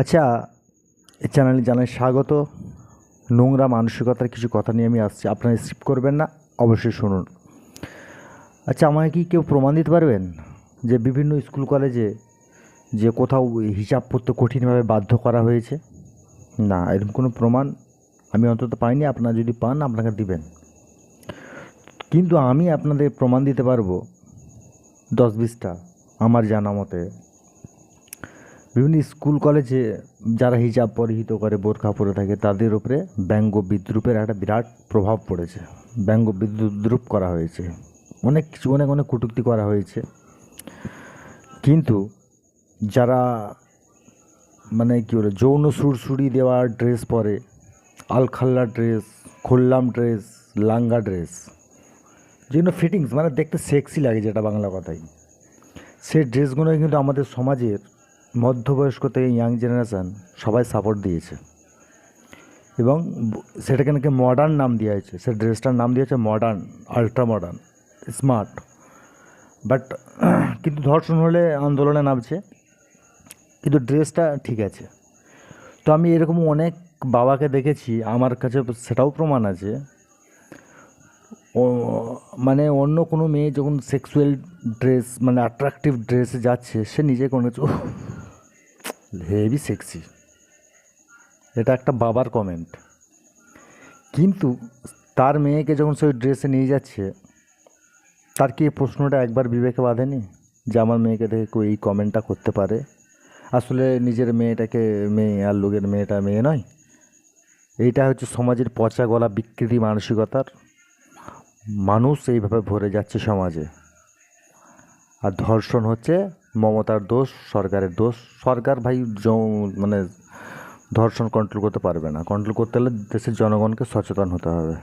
আচ্ছা এই চ্যানেলে জানাই স্বাগত। নোংরা মানসিকতার কিছু কথা নিয়ে আমি আসছি, আপনারা স্কিপ করবেন না, অবশ্যই শুনুন। আচ্ছা আমাকে কি কেউ প্রমাণ দিতে পারবেন যে বিভিন্ন স্কুল কলেজে যে কোথাও হিসাব পড়তে কঠিনভাবে বাধ্য করা হয়েছে? না, এরকম কোনো প্রমাণ আমি অন্তত পাইনি, আপনারা যদি পান, আপনাকে দিবেন। কিন্তু আমি আপনাদের প্রমাণ দিতে পারব দশ বিশটা, আমার জানা মতে। বিভিন্ন স্কুল, কলেজে যারা হিজাব পরিহিত করে, বোরখা পরে থাকে, তাদের উপরে ব্যঙ্গ বিদ্রুপের একটা বিরাট প্রভাব পড়েছে। ব্যঙ্গ বিদ্রুপ করা হয়েছে। অনেক কিছু, অনেক অনেক কটূক্তি করা হয়েছে। কিন্তু যারা মানে কী বলে, যৌন সুরসুরি দেওয়া ড্রেস পরে, আলখাল্লা ড্রেস, খোল্লাম ড্রেস, লাঙ্গা ড্রেস, যেগুলো ফিটিংস মানে দেখতে সেক্সি লাগে যেটা বাংলা কথায়। সেই ড্রেসগুলো কিন্তু আমাদের সমাজের মধ্যবয়স্ক থেকে ইয়াং জেনারেশান সবাই সাপোর্ট দিয়েছে। এবং সেটাকে নাকি মডার্ন নাম দেওয়া হয়েছে। সে ড্রেসটার নাম দিয়েছে modern ultra modern smart but কিন্তু ধর্ষণ হলে আন্দোলনে নামছে। কিন্তু ড্রেসটা ঠিক আছে। তো আমি এরকম অনেক বাবাকে দেখেছি, আমার কাছে সেটাও প্রমাণ আছে। মানে অন্য কোনো মেয়ে যখন সেক্সুয়াল ড্রেস মানে অ্যাট্রাকটিভ ড্রেসে যাচ্ছে, সে নিজে কোনো কিছু হেভি সেক্সি এটা একটা বাবার কমেন্ট কিন্তু তার মেয়েকে যখন সে ড্রেসে নিয়ে যাচ্ছে, তার কি প্রশ্নটা একবার বিবেকে বাঁধেনি? যে আমার মেয়েকে দেখে কেউ এই কমেন্টটা করতে পারে? আসলে নিজের মেয়েটাকে মেয়ে আর লোকের মেয়েটা মেয়ে নয়। এইটা হচ্ছে সমাজের পচা গলা বিকৃতি মানসিকতার। মানুষ এইভাবে ভরে যাচ্ছে সমাজে। আর ধর্ষণ হচ্ছে মমতার দোষ, সরকারের দোষ, সরকার ভাই মানে ধর্ষণ কন্ট্রোল করতে পারবে না। কন্ট্রোল করতে হলে দেশের জনগণকে সচেতন হতে হবে।